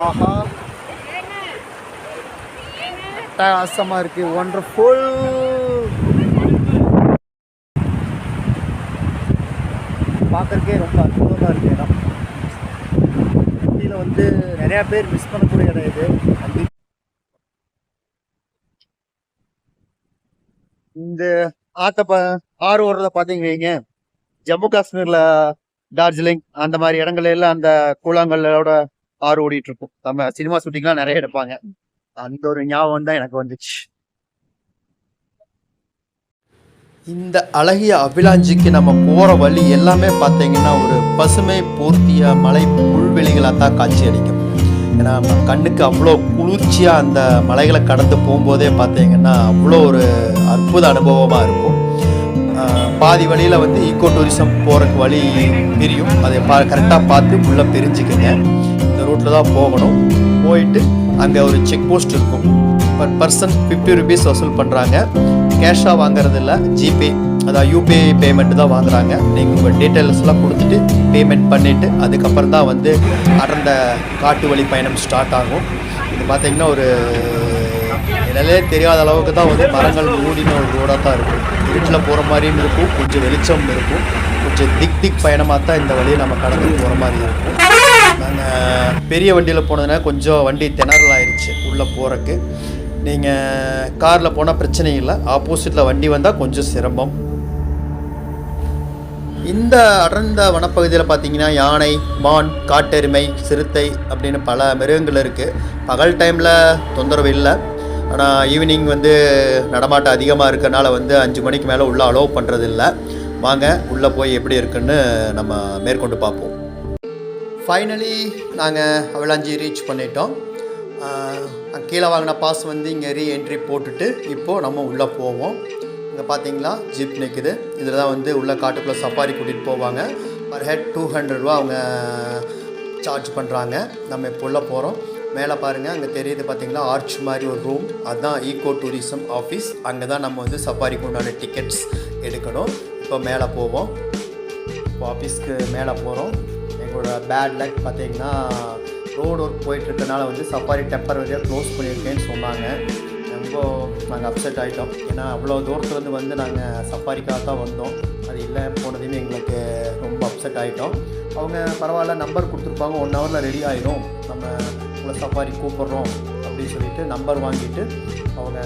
ஆஹா. அட்டகாசமாக இருக்கு. ஒண்டர்ஃபுல் பார்க்கறக்கே ரொம்ப அற்புதமாக இருக்கு இடம். ஊட்டியில் வந்து நிறையா பேர் மிஸ் பண்ணக்கூடிய இடம் இது. இந்த ஆத்த ப ஆறு ஓடுறத பார்த்தீங்க வைங்க. ஜம்மு காஷ்மீரில் டார்ஜிலிங் அந்த மாதிரி இடங்கள்ல எல்லாம் அந்த கூழாங்கல்லோட ஆறு ஓடிட்டு இருக்கும் நம்ம சினிமா ஷூட்டிங்லாம் நிறைய எடுப்பாங்க. அந்த ஒரு ஞாபகம் தான் எனக்கு வந்துச்சு. இந்த அழகிய அபிலாஞ்சிக்கு நம்ம போகிற வழி எல்லாமே பார்த்தீங்கன்னா ஒரு பசுமை பூர்த்திய மலை புல்வெளிகளாக தான் காட்சி அளிக்கும் ஏன்னா நம்ம கண்ணுக்கு அவ்வளோ குளிர்ச்சியாக அந்த மலைகளை கடந்து போகும்போதே பார்த்தீங்கன்னா அவ்வளோ ஒரு அற்புத அனுபவமாக இருக்கும். பாதி வழியில் வந்து ஈக்கோ டூரிசம் போகிறக்கு வழி பிரியும் அதை பா கரெக்டாக பார்த்து உள்ளே பிரிஞ்சுக்கங்க ரூட்டில் தான் போகணும். போயிட்டு அங்கே ஒரு செக் போஸ்ட் இருக்கும். பர் பர்சன் ஃபிஃப்டி ருபீஸ் வசூல் பண்ணுறாங்க கேஷாக வாங்குறது இல்லை ஜிபே அதாவது யூபிஐ பேமெண்ட் தான் வாங்குறாங்க. நீங்கள் உங்கள் டீட்டெயில்ஸ்லாம் கொடுத்துட்டு பேமெண்ட் பண்ணிவிட்டு அதுக்கப்புறம் தான் வந்து அடர்ந்த காட்டு வழி பயணம் ஸ்டார்ட் ஆகும். இது பார்த்தீங்கன்னா ஒரு நிலையே தெரியாத அளவுக்கு தான் வந்து மரங்கள் மூடின ஒரு ரோடாக தான் இருக்கும். இருட்டில் போகிற மாதிரியும் இருக்கும். கொஞ்சம் வெளிச்சம் இருக்கும். கொஞ்சம் திக் திக் பயணமாக தான் இந்த வழியை நம்ம கடந்து போகிற மாதிரி இருக்கும். பெரிய வண்டியில் போனதுனால கொஞ்சம் வண்டி திணறல் ஆயிடுச்சு உள்ளே போகிறக்கு நீங்கள் காரில் போனால் பிரச்சனை இல்லை. ஆப்போசிட்டில் வண்டி வந்தால் கொஞ்சம் சிரமம். இந்த அடர்ந்த வனப்பகுதியில் பார்த்தீங்கன்னா யானை மான் காட்டெருமை சிறுத்தை அப்படின்னு பல மிருகங்கள் இருக்குது பகல் டைமில் தொந்தரவு இல்லை. ஆனால் ஈவினிங் வந்து நடமாட்டம் அதிகமாக இருக்கனால வந்து அஞ்சு மணிக்கு மேலே உள்ளே அலோவ் பண்ணுறது இல்லை வாங்க உள்ளே போய் எப்படி இருக்குன்னு நம்ம மேற்கொண்டு பார்ப்போம் ஃபைனலி நாங்கள் அவளாஞ்சி ரீச் பண்ணிட்டோம். கீழே வாங்கின பாஸ் வந்து இங்கே ரீ என்ட்ரி போட்டுட்டு இப்போது நம்ம உள்ளே போவோம். இங்கே பார்த்தீங்களா ஜீப் நிற்குது இதில் தான் வந்து உள்ளே காட்டுக்குள்ளே சஃபாரி கூட்டிகிட்டு போவாங்க. பர் ஹெட் டூ ஹண்ட்ரட் ரூபா அவங்க சார்ஜ் பண்ணுறாங்க நம்ம இப்போ உள்ளே போகிறோம் மேலே பாருங்கள் அங்கே தெரியுது பார்த்தீங்களா ஆர்ச் மாதிரி ஒரு ரூம் அதுதான் ஈகோ டூரிசம் ஆஃபீஸ் அங்கே தான் நம்ம வந்து சஃபாரிக்கு உண்டான டிக்கெட்ஸ் எடுக்கணும். இப்போ மேலே போவோம். இப்போ ஆஃபீஸ்க்கு மேலே போகிறோம் எங்களோட பேட் லக் பார்த்திங்கன்னா ரோடு ஒர்க் போயிட்டுருக்கனால வந்து சஃபாரி டெம்பரரியாக க்ளோஸ் பண்ணியிருக்கேன்னு சொன்னாங்க. ரொம்ப நாங்கள் அப்செட் ஆகிட்டோம் ஏன்னா அவ்வளோ தூரத்துலேருந்து வந்து நாங்கள் சஃபாரிக்காக தான் வந்தோம். அது இல்லை போனதுன்னு எங்களுக்கு ரொம்ப அப்செட் ஆகிட்டோம் அவங்க பரவாயில்ல நம்பர் கொடுத்துருப்பாங்க. ஒன் ஹவரில் ரெடி ஆகிடும் நம்ம உங்களை சஃபாரி கூப்பிட்றோம் அப்படின்னு சொல்லிட்டு நம்பர் வாங்கிட்டு அவங்க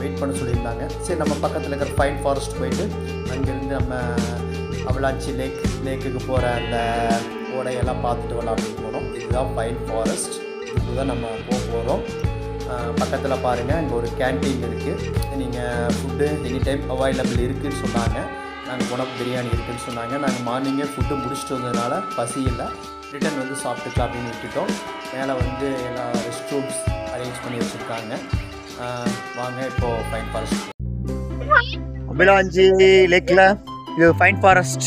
வெயிட் பண்ண சொல்லியிருந்தாங்க. சரி நம்ம பக்கத்தில் இருக்கிற ஃபைன் ஃபாரஸ்ட் போயிட்டு அங்கேருந்து நம்ம அவலாச்சி லேக் லேக்குக்கு போகிற அந்த ஓடையெல்லாம் பார்த்துட்டு வரலாம் அப்படின்னு போனோம். இதுதான் பைன் ஃபாரஸ்ட் இதுக்கு தான் நம்ம போக போகிறோம் பக்கத்தில் பாருங்கள் இங்கே ஒரு கேன்டீன் இருக்குது நீங்கள் ஃபுட்டு எனி டைம் அவைலபிள் இருக்குதுன்னு சொன்னாங்க. நாங்கள் போனால் பிரியாணி இருக்குதுன்னு சொன்னாங்க. நாங்கள் மார்னிங்கே ஃபுட்டு முடிச்சுட்டு வந்ததுனால பசி இல்லை. ரிட்டன் வந்து சாப்பிட்டுக்கலாம் அப்படின்னு விட்டுட்டோம். மேலே வந்து எல்லா ரெஸ்ட் ரூம்ஸ் அரேஞ்ச் பண்ணி வச்சுருக்காங்க. வாங்க இப்போது ஃபைன் ஃபாரஸ்ட் அபிலாஞ்சி லேக்கில் இது ஃபைன் ஃபாரஸ்ட்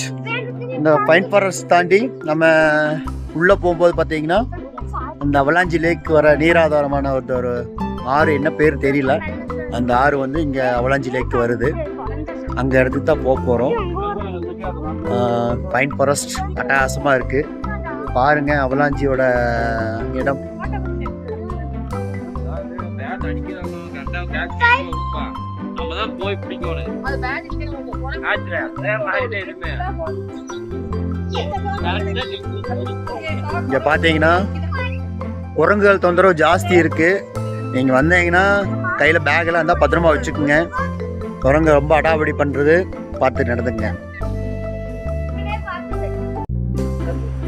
இந்த ஃபைன் ஃபாரஸ்ட் தாண்டி நம்ம உள்ளே போகும்போது பார்த்தீங்கன்னா அந்த அவலாஞ்சி லேக் வர நீராதாரமான ஒரு ஒரு ஆறு என்ன பேர் தெரியல. அந்த ஆறு வந்து இங்கே அவலாஞ்சி லேக் வருது. அங்கே இடத்துக்கு தான் போக போகிறோம் ஃபைன் ஃபாரஸ்ட் அட்டகாசமாக இருக்குது பாருங்கள் அவலாஞ்சியோட இடம். நம்மதான் போய் பிடிக்கணும். இங்கே பார்த்தீங்கன்னா குரங்குகள் தொந்தரவு ஜாஸ்தி இருக்குது நீங்கள் வந்தீங்கன்னா கையில் பேக்கெல்லாம் இருந்தால் பத்திரமா வச்சுக்கோங்க. குரங்கு ரொம்ப அடாவடி பண்ணுறது பார்த்து நடந்துங்க.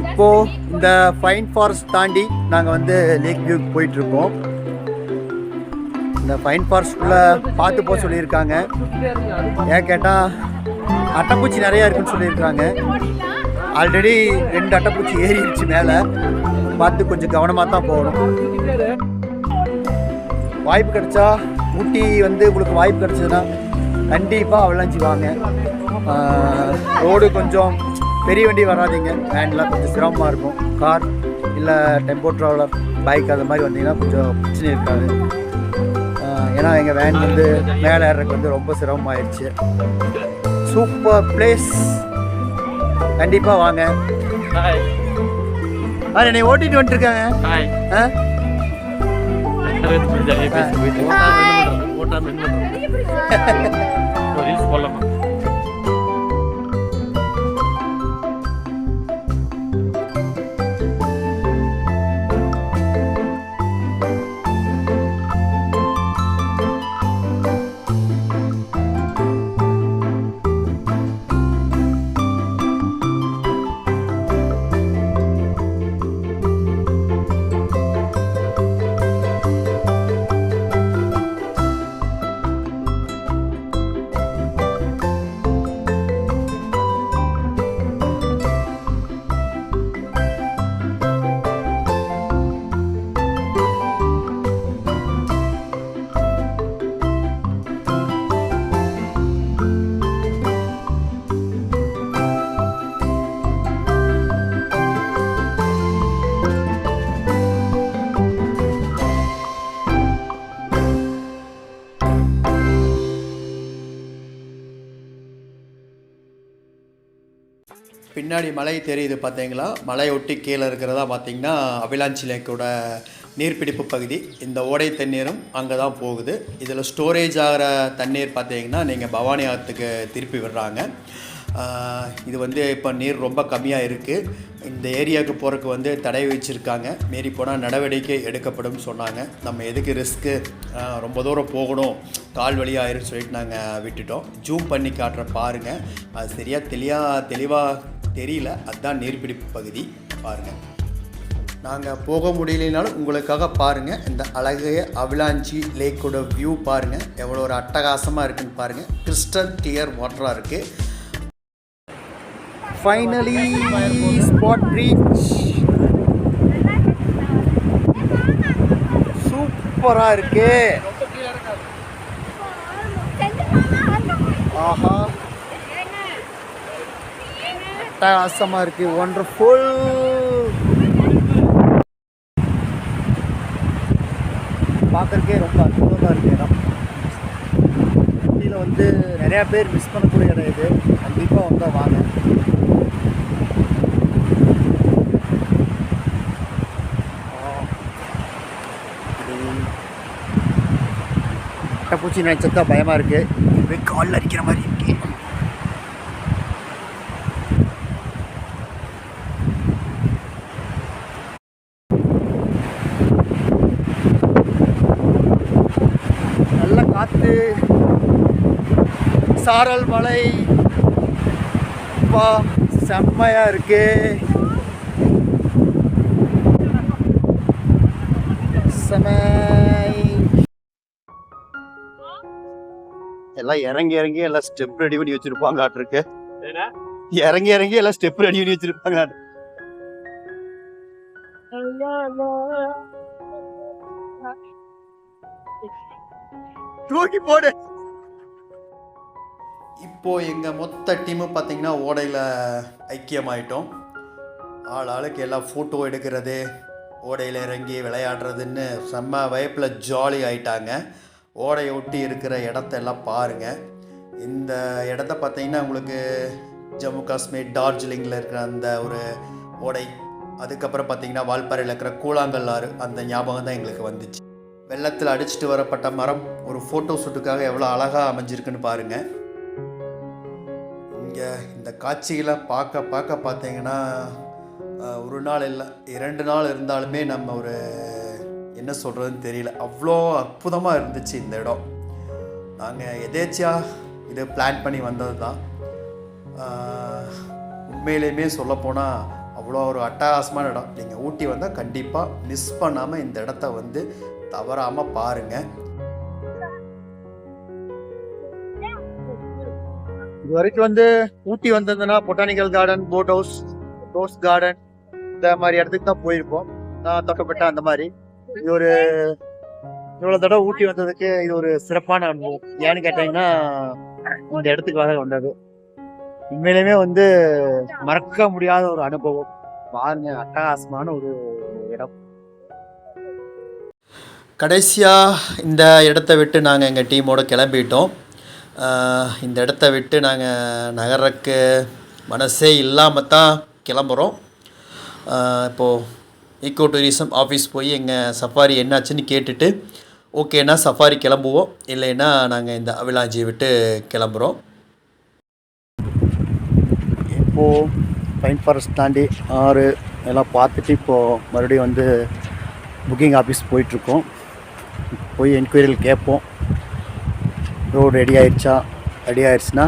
இப்போது இந்த ஃபைன் ஃபாரஸ்ட் தாண்டி நாங்கள் வந்து லேக் வியூக்கு போயிட்டுருக்கோம் இந்த ஃபைன் ஃபாரஸ்ட்குள்ளே பார்த்து போக சொல்லியிருக்காங்க. ஏன் கேட்டால் அட்டைப்பூச்சி நிறையா இருக்குன்னு சொல்லியிருக்காங்க. ஆல்ரெடி ரெண்டு அட்டைப்பூச்சி ஏறிடுச்சு மேலே. பார்த்து கொஞ்சம் கவனமாக தான் போகணும். வாய்ப்பு கிடைச்சா ஊட்டி வந்து உங்களுக்கு வாய்ப்பு கிடைச்சதுன்னா கண்டிப்பாக அவளாஞ்சி வாங்க. ரோடு கொஞ்சம் பெரிய வண்டி வராதீங்க. வேன்லாம் கொஞ்சம் சிரமமாக இருக்கும். கார் இல்லை டெம்போ ட்ராவலர் பைக் அது மாதிரி வந்தீங்கன்னா கொஞ்சம் பிரச்சனை இருக்காது. ஏன்னா எங்கள் வேன் வந்து மேலே ஏறதுக்கு வந்து ரொம்ப சிரமமாயிருச்சு. சூப்பர் பிளேஸ் கண்டிப்பாக வாங்க. ஆ என்னை ஓட்டிட்டு வந்துட்டுருக்காங்க ஹாய் ஆ? பின்னாடி மலை தெரியுது பார்த்தீங்களா? மலையொட்டி கீழே இருக்கிறதா பார்த்தீங்கன்னா அபிலாஞ்சி லேக்கோட நீர்பிடிப்பு பகுதி. இந்த ஓடை தண்ணீரும் அங்கே தான் போகுது. இதில் ஸ்டோரேஜ் ஆகிற தண்ணீர் பார்த்தீங்கன்னா நீங்கள் பவானி ஆற்றுக்கு திருப்பி விடுறாங்க. இது வந்து இப்போ நீர் ரொம்ப கம்மியாக இருக்குது இந்த ஏரியாவுக்கு போகிறதுக்கு வந்து தடை வச்சுருக்காங்க மீறி போனால் நடவடிக்கை எடுக்கப்படும் சொன்னாங்க. நம்ம எதுக்கு ரிஸ்க்கு ரொம்ப தூரம் போகணும். கால் வழி சொல்லிட்டு நாங்கள் விட்டுட்டோம். ஜூம் பண்ணி காட்டுற பாருங்கள் அது சரியாக தெளியாக தெளிவாக தெரியல. அதுதான் நீர்பிடிப்பு பகுதி. பாருங்கள் நாங்கள் போக முடியலனாலும் உங்களுக்காக பாருங்கள் இந்த அழகிய அவிலாஞ்சி லேக்கோட வியூ பாருங்கள் எவ்வளோ ஒரு அட்டகாசமாக இருக்குன்னு பாருங்கள் கிறிஸ்டல் கிளியர் வாட்டராக இருக்குது ஃபைனலி ஸ்பாட் ரீச் சூப்பராக இருக்கு. ஆஹா. அட்டகாசமாக இருக்கு. ஒண்டர்ஃபுல் பார்க்கறக்கே ரொம்ப அற்புதமாக இருக்கு இடம். ஊட்டியில் வந்து நிறையா பேர் மிஸ் பண்ணக்கூடிய இடம் இது. கண்டிப்பாக வந்தால் வாங்க. பூச்சி நினைச்சதா பயமாக இருக்குது இதுவே காலில் அடிக்கிற மாதிரி. சாரல் மலை. வா செம்மையா இருக்கு. எல்லாம் இறங்கி இறங்கி எல்லாம் ஸ்டெப் ரெடி பண்ணி வச்சிருப்பாங்க இருக்கு இறங்கி இறங்கி எல்லாம் ஸ்டெப் ரெடி பண்ணி வச்சிருப்பாங்க தூக்கி போடு. இப்போ எங்கள் மொத்த டீமு பார்த்தீங்கன்னா ஓடையில் ஐக்கியமாயிட்டோம். ஆள் ஆளுக்கு எல்லாம் ஃபோட்டோ எடுக்கிறது ஓடையில் இறங்கி விளையாடுறதுன்னு செம்ம வயப்பில் ஜாலி ஆயிட்டாங்க. ஓடையை ஒட்டி இருக்கிற இடத்தெல்லாம் பாருங்கள் இந்த இடத்த பார்த்தீங்கன்னா உங்களுக்கு ஜம்மு காஷ்மீர் டார்ஜிலிங்கில் இருக்கிற அந்த ஒரு ஓடை அதுக்கப்புறம் பார்த்தீங்கன்னா வால்பாறையில் இருக்கிற கூழாங்கல் ஆறு அந்த ஞாபகம் தான் எங்களுக்கு வந்துச்சு. வெள்ளத்தில் அடிச்சிட்டு வரப்பட்ட மரம் ஒரு ஃபோட்டோ ஷூட்டுக்காக எவ்வளோ அழகாக அமைஞ்சிருக்குன்னு பாருங்கள் இங்கே இந்த காட்சிகளை பார்க்க பார்க்க பார்த்தீங்கன்னா ஒரு நாள் இல்லை இரண்டு நாள் இருந்தாலுமே நம்ம ஒரு என்ன சொல்கிறதுன்னு தெரியல. அவ்வளோ அற்புதமாக இருந்துச்சு இந்த இடம். நாங்கள் எதேச்சியாக இது பிளான் பண்ணி வந்தது தான் உண்மையிலேயுமே சொல்லப்போனால் அவ்வளோ ஒரு அட்டகாசமான இடம். நீங்கள் ஊட்டி வந்தால் கண்டிப்பாக மிஸ் பண்ணாமல் இந்த இடத்த வந்து தவறாமல் பாருங்கள் இது வரைக்கும் வந்து Ooty வந்திருந்தேன்னா botanical garden boat house rose garden இந்த மாதிரி இடத்துக்கு தான் போயிருப்போம். நான் தொட்டப்பட்ட அந்த மாதிரி. இது ஒரு இவ்வளோ தடவை ஊட்டி வந்ததுக்கு இது ஒரு சிறப்பான அனுபவம். ஏன்னு கேட்டீங்கன்னா இந்த இடத்துக்காக வந்தது. உண்மையிலுமே வந்து மறக்க முடியாத ஒரு அனுபவம். பாருங்க அட்டகாசமான ஒரு இடம். கடைசியாக இந்த இடத்த விட்டு நாங்கள் எங்கள் டீமோட கிளம்பிட்டோம். இந்த இடத்த விட்டு நாங்கள் நகர்றக்கு மனசே இல்லாமல் தான் கிளம்புறோம் இப்போது ஈக்கோ டூரிசம் ஆஃபீஸ் போய் எங்கள் சஃபாரி என்னாச்சுன்னு கேட்டுட்டு ஓகேனா சஃபாரி கிளம்புவோம். இல்லைன்னா நாங்கள் இந்த அவிலாஞ்சியை விட்டு கிளம்புறோம். இப்போது பைன் ஃபாரஸ்ட் தாண்டி ஆறு எல்லாம் பார்த்துட்டு இப்போது மறுபடியும் வந்து புக்கிங் ஆஃபீஸ் போயிட்டுருக்கோம். போய் என்கொயரியில் கேட்போம். ரோடு ரெடி ஆயிடுச்சா? ரெடி ஆயிடுச்சுன்னா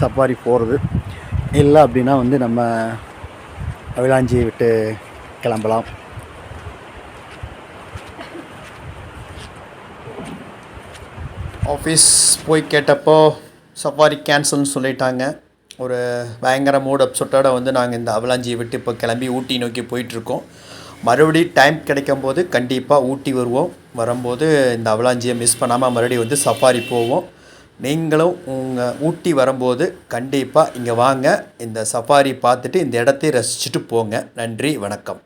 சஃபாரி போகிறது இல்லை அப்படின்னா வந்து நம்ம அவிலாஞ்சியை விட்டு கிளம்பலாம். ஆஃபீஸ் போய் கேட்டப்போ சஃபாரி கேன்சல்னு சொல்லிட்டாங்க. ஒரு பயங்கர மூட் அப்செட்டோட வந்து நாங்கள் இந்த அவலாஞ்சியை விட்டு இப்போ கிளம்பி ஊட்டி நோக்கி போயிட்டுருக்கோம் மறுபடியும் டைம் கிடைக்கும் போது கண்டிப்பாக ஊட்டி வருவோம். வரும்போது இந்த அவலாஞ்சியை மிஸ் பண்ணாமல் மறுபடியும் வந்து சஃபாரி போவோம். நீங்களும் உங்கள் ஊட்டி வரும்போது கண்டிப்பாக இங்கே வாங்க. இந்த சஃபாரி பார்த்துட்டு இந்த இடத்தை ரசிச்சுட்டு போங்க. நன்றி வணக்கம்.